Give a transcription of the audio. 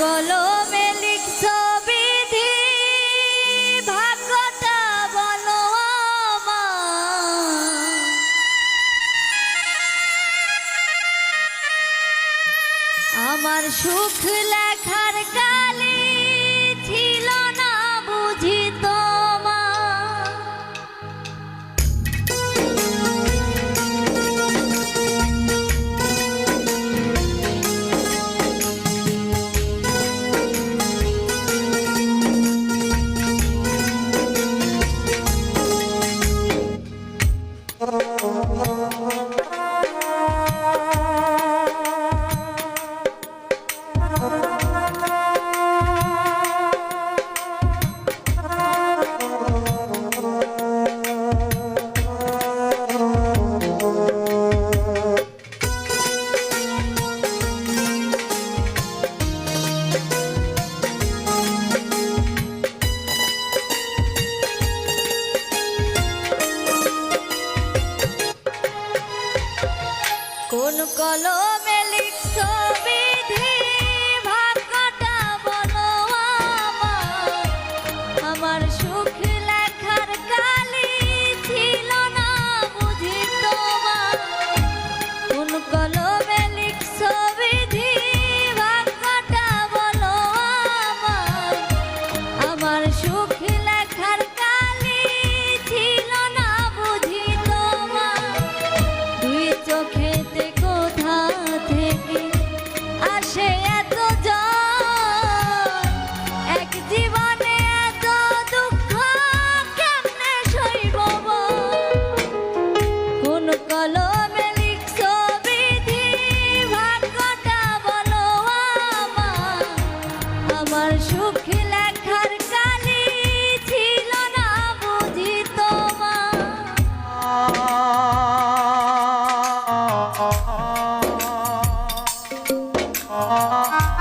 কলমে লিখছ বিধি ভাগ্যটা বলো আমার। সুখ লেখার কোন কলমে লিখছো? Música